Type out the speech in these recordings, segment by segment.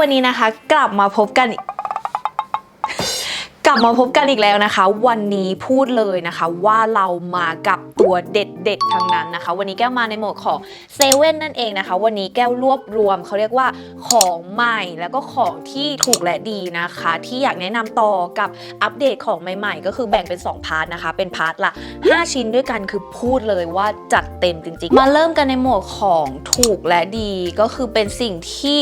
วันนี้นะคะ กลับมาพบกัน กลับมาพบกันอีกแล้วนะคะ วันนี้พูดเลยนะคะว่าเรามากับตัวเด็ดๆทั้งนั้นนะคะ วันนี้แก้วมาในโหมดของเซเว่นนั่นเองนะคะ วันนี้แก้วรวบรวมเขาเรียกว่าของใหม่แล้วก็ของที่ถูกและดีนะคะ ที่อยากแนะนำต่อกับอัปเดตของใหม่ ๆ ก็คือแบ่งเป็น 2 พาร์ทนะคะ เป็นพาร์ทละ5 ชิ้นด้วยกันคือพูดเลยว่าจัดเต็มจริงๆ มาเริ่มกันในโหมดของถูกและดีก็คือเป็นสิ่งที่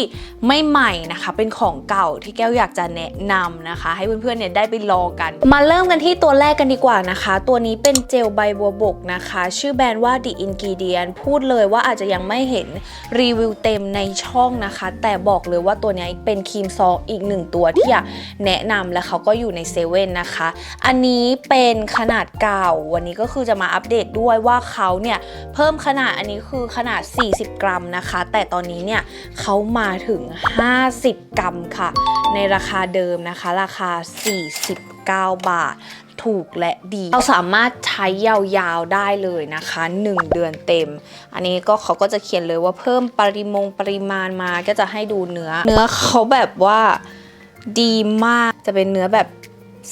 ไม่ใหม่นะคะ เป็นของเก่าที่แก้วอยากจะแนะนำนะคะ ให้เพื่อนๆเนี่ยได้ไปลองกัน มาเริ่มกันที่ตัวแรกกันดีกว่านะคะ ตัวนี้เป็นเจลใบบัวบกนะคะ ชื่อแบรนด์ว่า The Ingredient พูดเลยว่าอาจจะยังไม่เห็นรีวิวเต็มในช่องนะคะ แต่บอกเลยว่าตัวนี้เป็นครีมซองอีกหนึ่งตัวที่อยากแนะนำและเขาก็อยู่ในเซเว่นนะคะ อันนี้เป็นขนาดเก่า วันนี้ก็คือจะมาอัปเดตด้วยว่าเขาเนี่ยเพิ่มขนาดอันนี้คือขนาด 40 กรัมนะคะ แต่ตอนนี้เนี่ยเขามาถึง 50 กรัมค่ะ ในราคาเดิมนะคะ ราคา49บาท ถูกและดี เราสามารถใช้ยาวๆได้เลยนะคะ 1 เดือนเต็ม อันนี้ก็เขาก็จะเขียนเลยว่าเพิ่มปริมงปริมาณมาก็จะให้ดูเนื้อ เนื้อเขาแบบว่าดีมากจะเป็นเนื้อแบบ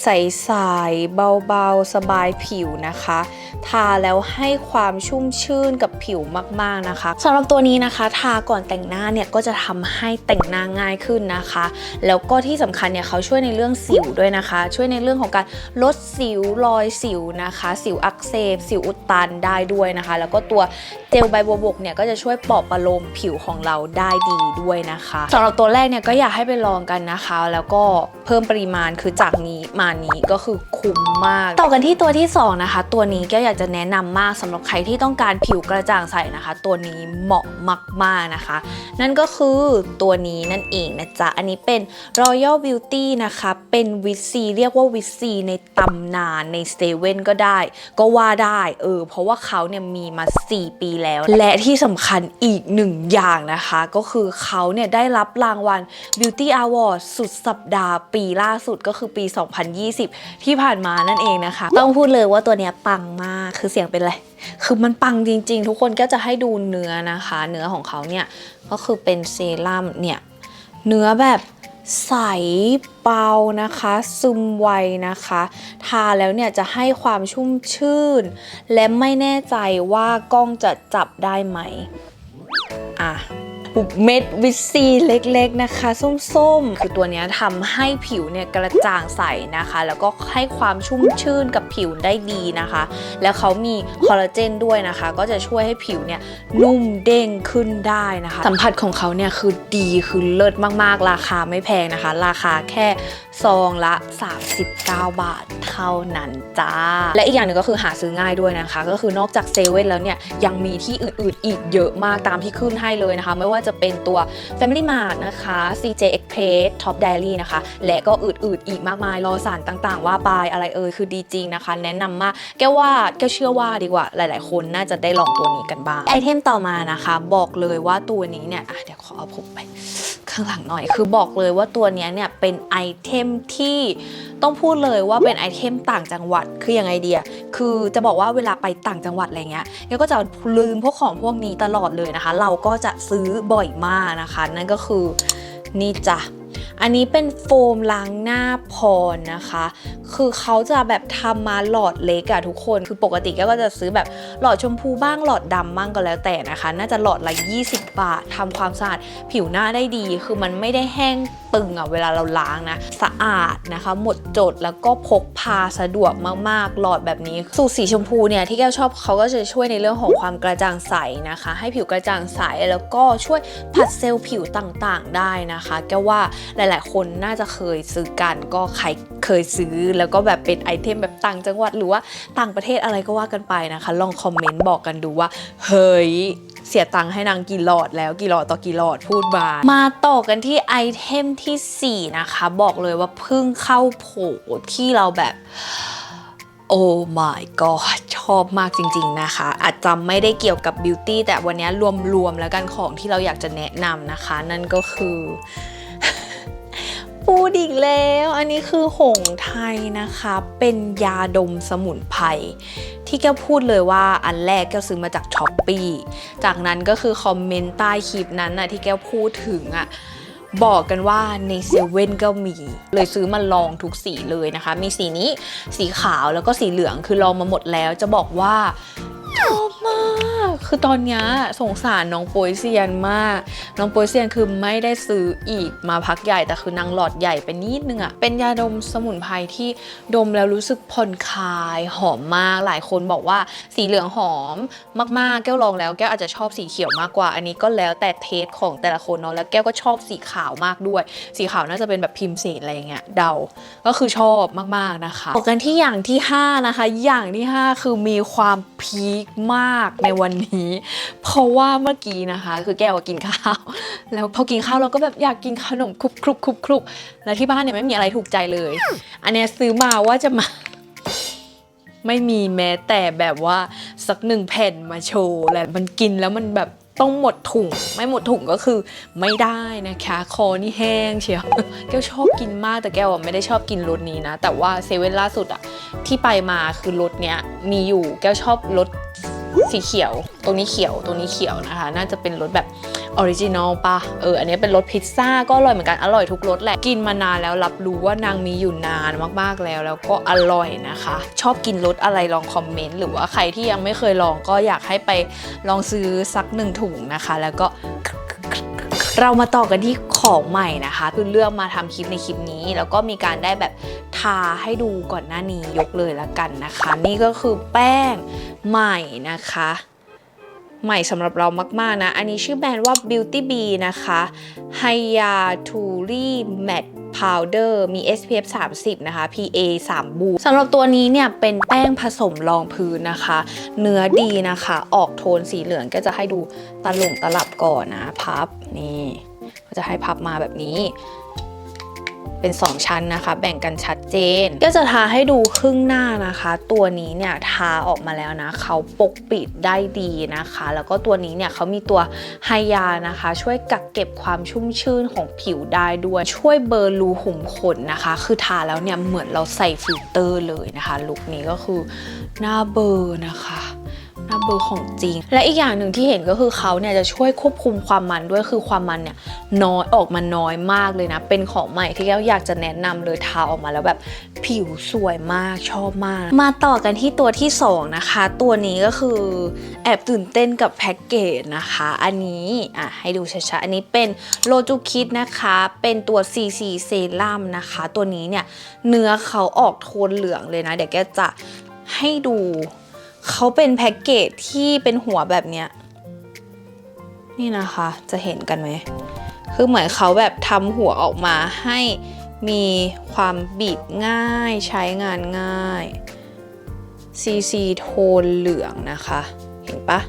ใสๆเบาๆ สบายผิวนะคะ ทาแล้วให้ความชุ่มชื่นกับผิวมากๆนะคะสำหรับตัวนี้นะคะ ทาก่อนแต่งหน้าเนี่ยก็จะทำให้แต่งหน้าง่ายขึ้นนะคะ แล้วก็ที่สำคัญเนี่ยเขาช่วยในเรื่องสิวด้วยนะคะ ช่วยในเรื่องของการลดสิวรอยสิวนะคะ สิวอักเสบ สิวอุดตันได้ด้วยนะคะ แล้วก็ตัวเจลใบบัวบกเนี่ยก็จะช่วยปลอบประโลมผิวของเราได้ดีด้วยนะคะสำหรับตัวแรกเนี่ยก็อยากให้ไปลองกันนะคะ แล้วก็เพิ่มปริมาณคือจากนี้มานี้ก็คือคุ้มมาก ต่อกันที่ตัวที่สองนะคะ ตัวนี้ก็อยากจะแนะนำมากสำหรับใครที่ต้องการผิวกระจ่างใสนะคะ ตัวนี้เหมาะมากๆนะคะ นั่นก็คือตัวนี้นั่นเองนะจ๊ะ อันนี้เป็น Royal Beauty นะคะ เป็นวิตซีเรียกว่าวิตซีในตำนานในเซเว่นก็ได้ ก็ว่าได้เออเพราะว่าเขาเนี่ยมีมา 4 ปีแล้ว และที่สำคัญอีกหนึ่งอย่างนะคะ ก็คือเขาเนี่ยได้รับรางวัล Beauty Award สุดสัปดาห์ปีล่าสุดก็คือปี2020 ที่ผ่านมานั่นเองนะคะ ต้องพูดเลยว่าตัวเนี้ยปังมากคือเสียงเป็นไร คือมันปังจริง ๆ ทุกคนก็จะให้ดูเนื้อนะคะ เนื้อของเขาเนี่ยก็คือเป็นเซรั่มเนี่ยเนื้อแบบใสเบานะคะ ซึมไวนะคะ ทาแล้วเนี่ยจะให้ความชุ่มชื่น และไม่แน่ใจว่ากล้องจะจับได้ไหมะเม็ดวิตซีเล็กๆนะคะ ส้มๆ คือตัวนี้ทำให้ผิวเนี่ยกระจ่างใสนะคะ แล้วก็ให้ความชุ่มชื่นกับผิวได้ดีนะคะ แล้วเขามีคอลลาเจนด้วยนะคะ ก็จะช่วยให้ผิวเนี่ยนุ่มเด้งขึ้นได้นะคะ สัมผัสของเขาเนี่ยคือดีคือเลิศมากๆ ราคาไม่แพงนะคะ ราคาแค่ซองละ 39 บาทเท่านั้นจ้า และอีกอย่างหนึ่งก็คือหาซื้อง่ายด้วยนะคะ ก็คือนอกจากเซเว่นแล้วเนี่ยยังมีที่อื่นๆอีกเยอะมากตามที่ขึ้นให้เลยนะคะ ไม่ว่าจะเป็นตัว Family Mart นะคะ CJ Express Top Diary นะคะ และก็อื่นๆอีกมากมายรอสารต่างๆ ว่าไปอะไรเอ่ยคือดีจริงนะคะ แนะนำมากแก้ว่าแก้เชื่อว่าดีกว่าหลาย ๆ คนน่าจะได้ลองตัวนี้กันบ้างไอเทมต่อมานะคะ บอกเลยว่าตัวนี้เนี่ยเดี๋ยวขอเอาผมไป ข้างหลังหน่อย คือบอกเลยว่าตัวนี้เนี่ยเป็นไอเทมที่ต้องพูดเลยว่าเป็นไอเทมต่างจังหวัดคือยังไงเดียคือจะบอกว่าเวลาไปต่างจังหวัดอะไรเงี้ยเราก็จะลืมพวกของพวกนี้ตลอดเลยนะคะ เราก็จะซื้อบ่อยมากนะคะ นั่นก็คือนี่จ้ะ อันนี้เป็นโฟมล้างหน้าพรนะคะ คือเขาจะแบบทำมาหลอดเล็กอะทุกคน คือปกติแกก็จะซื้อแบบหลอดชมพูบ้างหลอดดำบ้างก็แล้วแต่นะคะ น่าจะหลอดละ 20 บาททำความสะอาดผิวหน้าได้ดี คือมันไม่ได้แห้งตึงอะเวลาเราล้างนะ สะอาดนะคะ หมดจดแล้วก็พกพาสะดวกมากๆ หลอดแบบนี้ สูตรสีชมพูเนี่ยที่แก้วชอบเขาก็จะช่วยในเรื่องของความกระจ่างใสนะคะ ให้ผิวกระจ่างใสแล้วก็ช่วยผัดเซลล์ผิวต่างๆ ได้นะคะแก้วว่าหลาย ๆ คนน่าจะเคยซื้อกันก็ใครเคยซื้อแล้วก็แบบเป็นไอเทมแบบต่างจังหวัดหรือว่าต่างประเทศอะไรก็ว่ากันไปนะคะ ลองคอมเมนต์บอกกันดูว่า เฮ้ยเสียตังค์ให้นางกี่หลอดแล้วกี่หลอดต่อกี่หลอดพูดมามาต่อกันที่ไอเทมทีสี่ 4 นะคะ บอกเลยว่าเพิ่งเข้าโผที่เราแบบโอ้ my god ชอบมากจริงๆนะคะ อาจจะไม่ได้เกี่ยวกับบิวตี้แต่วันนี้รวมๆแล้วกันของที่เราอยากจะแนะนำนะคะ นั่นก็คือ พูดอีกแล้ว อันนี้คือหงไทยนะคะ เป็นยาดมสมุนไพรที่แกพูดเลยว่าอันแรกแกซื้อมาจากช้อปปีจากนั้นก็คือคอมเมนต์ใต้คลิปนั้นน่ะที่แกพูดถึงอะบอกกันว่าในเซเว่นก็มี เลยซื้อมาลองทุกสีเลยนะคะ มีสีนี้สีขาวแล้วก็สีเหลืองคือลองมาหมดแล้วจะบอกว่าชอบมาก คือตอนนี้สงสารน้องโปยเซียนมาก น้องโปยเซียนคือไม่ได้ซื้ออีกมาพักใหญ่แต่คือนางหลอดใหญ่ไปนิดนึงอะเป็นยาดมสมุนไพรที่ดมแล้วรู้สึกผ่อนคลายหอมมาก หลายคนบอกว่าสีเหลืองหอมมากๆ แก้วลองแล้วแก้วอาจจะชอบสีเขียวมากกว่า อันนี้ก็แล้วแต่เทสของแต่ละคนเนาะแล้วแก้วก็ชอบสีขาวมากด้วย สีขาวน่าจะเป็นแบบพิมพ์เสนอะไรเงี้ยเดา ก็คือชอบมากๆนะคะต่อกันที่อย่างที่ 5 นะคะ อย่างที่ 5 คือมีความพีคมากในวันนี้ เพราะว่าเมื่อกี้นะคะ คือแก้วกินข้าว แล้วพอกินข้าวเราก็แบบอยากกินขนมครุบครุบครุบครุบแล้วที่บ้านเนี่ยไม่มีอะไรถูกใจเลย อันเนี้ยซื้อมาว่าจะมาไม่มีแม้แต่แบบว่าสักหนึ่งแผ่นมาโชว์แหละมันกินแล้วมันแบบต้องหมดถุง ไม่หมดถุงก็คือไม่ได้นะคะ คอนี่แห้งเชียวแก้วชอบกินมากแต่แก้วไม่ได้ชอบกินรสนี้นะ แต่ว่าเซเว่นล่าสุดอะที่ไปมาคือรสเนี้ยมีอยู่แก้วชอบรส สีเขียว ตรงนี้เขียวตรงนี้เขียวนะคะ น่าจะเป็นรสแบบออริจินอลปะเอออันนี้เป็นรสพิซซ่าก็อร่อยเหมือนกันอร่อยทุกรสแหละกินมานานแล้วรับรู้ว่านางมีอยู่นานมากๆแล้ว แล้วก็อร่อยนะคะ ชอบกินรสอะไรลองคอมเมนต์หรือว่าใครที่ยังไม่เคยลองก็อยากให้ไปลองซื้อสักหนึ่งถุงนะคะ แล้วก็ เรามาต่อกันที่ของใหม่นะคะคือเลือกมาทำคลิปในคลิปนี้ แล้วก็มีการได้แบบทาให้ดูก่อนหน้านี้ยกเลยละกันนะคะ นี่ก็คือแป้งใหม่นะคะ ใหม่สำหรับเรามาก ๆ นะ อันนี้ชื่อแบรนด์ว่า Beauty Bee นะคะ Haya t u r i Matte Powder มี SPF 30 นะคะ PA 3 บูสำหรับตัวนี้เนี่ย เป็นแป้งผสมรองพื้นนะคะ เนื้อดีนะคะ ออกโทนสีเหลืองก็จะให้ดูตะหลงตลับก่อนนะ พับ นี่ ก็จะให้พับมาแบบนี้ เป็น 2 ชั้นนะคะ แบ่งกันชัดเจน ก็จะทาให้ดูครึ่งหน้านะคะ ตัวนี้เนี่ยทาออกมาแล้วนะเขาปกปิดได้ดีนะคะ แล้วก็ตัวนี้เนี่ยเขามีตัวไฮยานะคะ ช่วยกักเก็บความชุ่มชื่นของผิวได้ด้วย ช่วยเบลอรูขุมขนนะคะ คือทาแล้วเนี่ยเหมือนเราใส่ฟิลเตอร์เลยนะคะลุคนี้ก็คือหน้าเบลอร์นะคะาเบอร์ของจริง และอีกอย่างหนึ่งที่เห็นก็คือเขาเนี่ยจะช่วยควบคุมความมันด้วยคือความมันเนี่ยน้อยออกมาน้อยมากเลยนะ เป็นของใหม่ที่แก้วอยากจะแนะนำเลยทาออกมาแล้วแบบผิวสวยมากชอบมาก มาต่อกันที่ตัวที่ 2 นะคะ ตัวนี้ก็คือแอบตื่นเต้นกับแพ็กเกจนะคะ อันนี้อะให้ดูชัดๆอันนี้เป็นโลจูคิดนะคะ เป็นตัว CC เซรั่มนะคะ ตัวนี้เนี่ยเนื้อเขาออกโทนเหลืองเลยนะ เดี๋ยวแกจะให้ดู เขาเป็นแพ็กเกจที่เป็นหัวแบบเนี้ย นี่นะคะ จะเห็นกันไหม คือเหมือนเขาแบบทำหัวออกมาให้มีความบีบง่ายใช้งานง่าย CC โทนเหลืองนะคะ เห็นปะ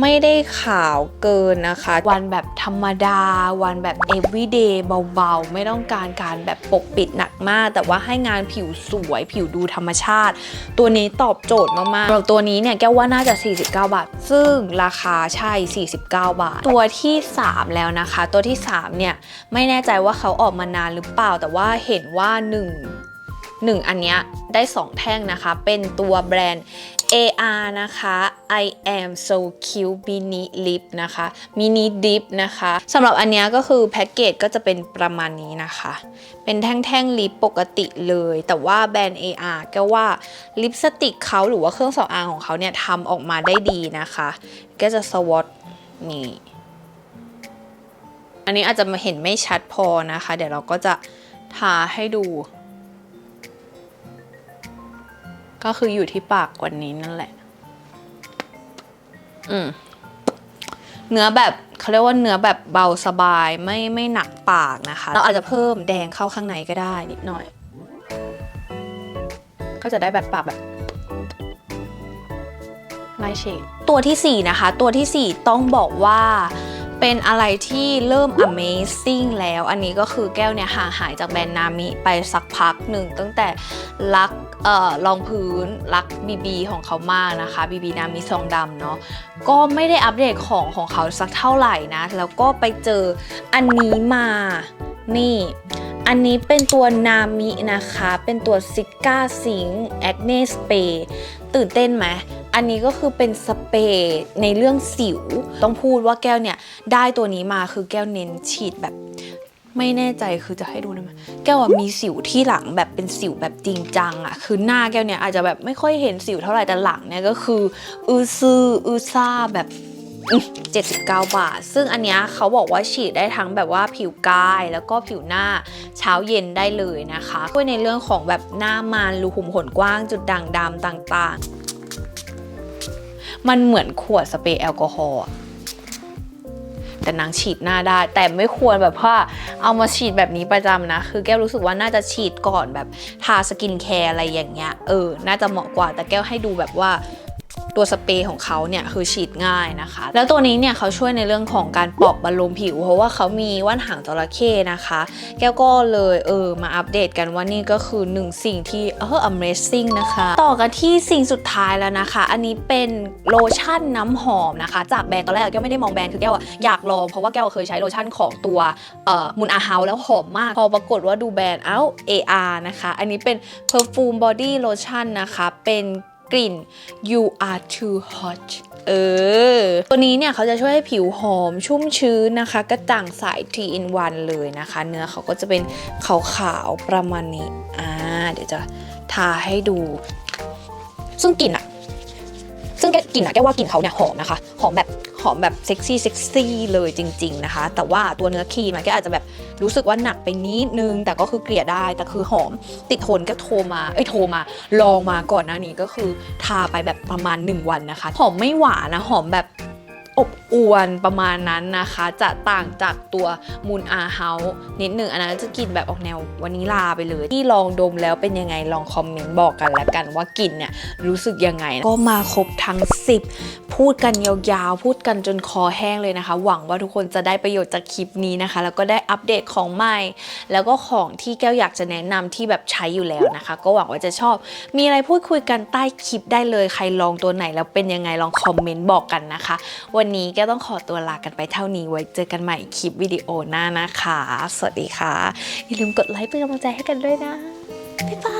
ไม่ได้ขาวเกินนะคะ วันแบบธรรมดา วันแบบ everyday เบาๆ ไม่ต้องการการแบบปกปิดหนักมาก แต่ว่าให้งานผิวสวยผิวดูธรรมชาติ ตัวนี้ตอบโจทย์มากๆสำหรับตัวนี้เนี่ยแก้วว่าน่าจะ 49 บาท ซึ่งราคาใช่ 49 บาท ตัวที่ 3 แล้วนะคะ ตัวที่ 3 เนี่ย ไม่แน่ใจว่าเขาออกมานานหรือเปล่าแต่ว่าเห็นว่า 1 1 อันเนี้ยได้ 2 แท่งนะคะ เป็นตัวแบรนด์ AR นะคะ I am so cute mini lip นะคะ mini dip นะคะสำหรับอันนี้ก็คือแพ็กเกจก็จะเป็นประมาณนี้นะคะ เป็นแท่งๆลิปปกติเลย แต่ว่าแบรนด์ AR ก็ว่าลิปสติกเขาหรือว่าเครื่องสำอางของเขาเนี่ยทำออกมาได้ดีนะคะ ก็จะสวอตนี่ อันนี้อาจจะมาเห็นไม่ชัดพอนะคะ เดี๋ยวเราก็จะทาให้ดู ก็คืออยู่ที่ปากกว่านี้นั่นแหละ อืม เนื้อแบบเขาเรียกว่าเนื้อแบบเบาสบายไม่ไม่หนักปากนะคะ เราอาจจะเพิ่มแดงเข้าข้างในก็ได้นิดหน่อย ก็จะได้แบบปากแบบไลท์เชดตัวทีสี่ 4 นะคะ ตัวทีสี่ 4 ต้องบอกว่าเป็นอะไรที่เริ่ม amazing แล้ว อันนี้ก็คือแก้วเนี่ยห่างหายจากแบรนด์นามิไปสักพักหนึ่งตั้งแต่รัก ออรองพื้นรัก BB ของเขามากนะคะ BB นามิซองดำเนาะก็ไม่ได้อัปเดตของของเขาสักเท่าไหร่นะ แล้วก็ไปเจออันนี้มานี่ อันนี้เป็นตัวนามินะคะ เป็นตัวซิก้าซิงแอคเนสเปย์ตื่นเต้นไหมอันนี้ก็คือเป็นสเปรย์ในเรื่องสิว ต้องพูดว่าแก้วเนี่ย ได้ตัวนี้มาคือแก้วเน้นฉีดแบบ ไม่แน่ใจคือจะให้ดูได้ไหมแก้วอะมีสิวที่หลังแบบเป็นสิวแบบจริงจังอะคือหน้าแก้วเนี่ยอาจจะแบบไม่ค่อยเห็นสิวเท่าไหร่แต่หลังเนี่ยก็คืออือซืออือซ่าแบบ79 บาท ซึ่งอันเนี้ยเขาบอกว่าฉีดได้ทั้งแบบว่าผิวกายแล้วก็ผิวหน้าเช้าเย็นได้เลยนะคะช่วยในเรื่องของแบบหน้ามันรูขุมขนกว้างจุดด่างดำต่างๆ มันเหมือนขวดสเปรย์แอลกอฮอล์ แต่นางฉีดหน้าได้ แต่ไม่ควรแบบว่าเอามาฉีดแบบนี้ประจำนะ คือแก้วรู้สึกว่าน่าจะฉีดก่อนแบบทาสกินแคร์อะไรอย่างเงี้ยเออ น่าจะเหมาะกว่าแต่แก้วให้ดูแบบว่า ตัวสเปรย์ของเขาเนี่ยคือฉีดง่ายนะคะ แล้วตัวนี้เนี่ยเขาช่วยในเรื่องของการปลอบบรรลุผิว เพราะว่าเขามีว่านหางจระเข้นะคะ แก้วก็เลยเออมาอัปเดตกันว่านี่ก็คือหนึ่งสิ่งที่เออ amazing นะคะ ต่อกันที่สิ่งสุดท้ายแล้วนะคะ อันนี้เป็นโลชั่นน้ำหอมนะคะ จากแบรนด์ตอนแรกแก้วไม่ได้มองแบรนด์คือแก้วอยากลองเพราะว่าแก้วเคยใช้โลชั่นของตัวเออมุนอาเฮาแล้วหอมมาก พอปรากฏว่าดูแบรนด์เอ้า AR นะคะ อันนี้เป็น perfume body lotion นะคะ เป็น กลิ่น you are too hot เออ ตัวนี้เนี่ยเขาจะช่วยให้ผิวหอมชุ่มชื้นนะคะ กระจ่างใส3 in 1เลยนะคะ เนื้อเขาก็จะเป็นขาวๆประมาณนี้ อ่า เดี๋ยวจะทาให้ดู ซึ่งกลิ่นอะซึ่งกลิ่นอะแกว่ากลิ่นเขาเนี่ยหอมนะคะ หอมแบบ หอมแบบเซ็กซี่เซ็กซี่เลยจริง ๆ นะคะ แต่ว่าตัวเนื้อครีมมันก็อาจจะแบบรู้สึกว่าหนักไปนิดนึง แต่ก็คือเกลี่ยได้ แต่คือหอมติดทนก็โทรมาเอ้ยโทรมา ลองมาก่อนหน้านี้ก็คือทาไปแบบประมาณ 1 วันนะคะ หอมไม่หวานนะหอมแบบ อบอวนประมาณนั้นนะคะ จะต่างจากตัวมูนอาเฮานิดหนึ่งอันนั้นจะกลิ่นแบบออกแนววานิลาไปเลย ที่ลองดมแล้วเป็นยังไงลองคอมเมนต์บอกกันแล้วกันว่ากลิ่นเนี่ยรู้สึกยังไง ก็มาครบทั้ง 10 พูดกันยาวๆ พูดกันจนคอแห้งเลยนะคะ หวังว่าทุกคนจะได้ประโยชน์จากคลิปนี้นะคะ แล้วก็ได้อัปเดตของใหม่ แล้วก็ของที่แก้วอยากจะแนะนำที่แบบใช้อยู่แล้วนะคะ ก็หวังว่าจะชอบ มีอะไรพูดคุยกันใต้คลิปได้เลย ใครลองตัวไหนแล้วเป็นยังไงลองคอมเมนต์บอกกันนะคะ วันนี้ก็ต้องขอตัวลากันไปเท่านี้ไว้เจอกันใหม่คลิปวิดีโอหน้านะคะ สวัสดีค่ะ อย่าลืมกดไลค์เป็นกำลังใจให้กันด้วยนะบ๊ายบาย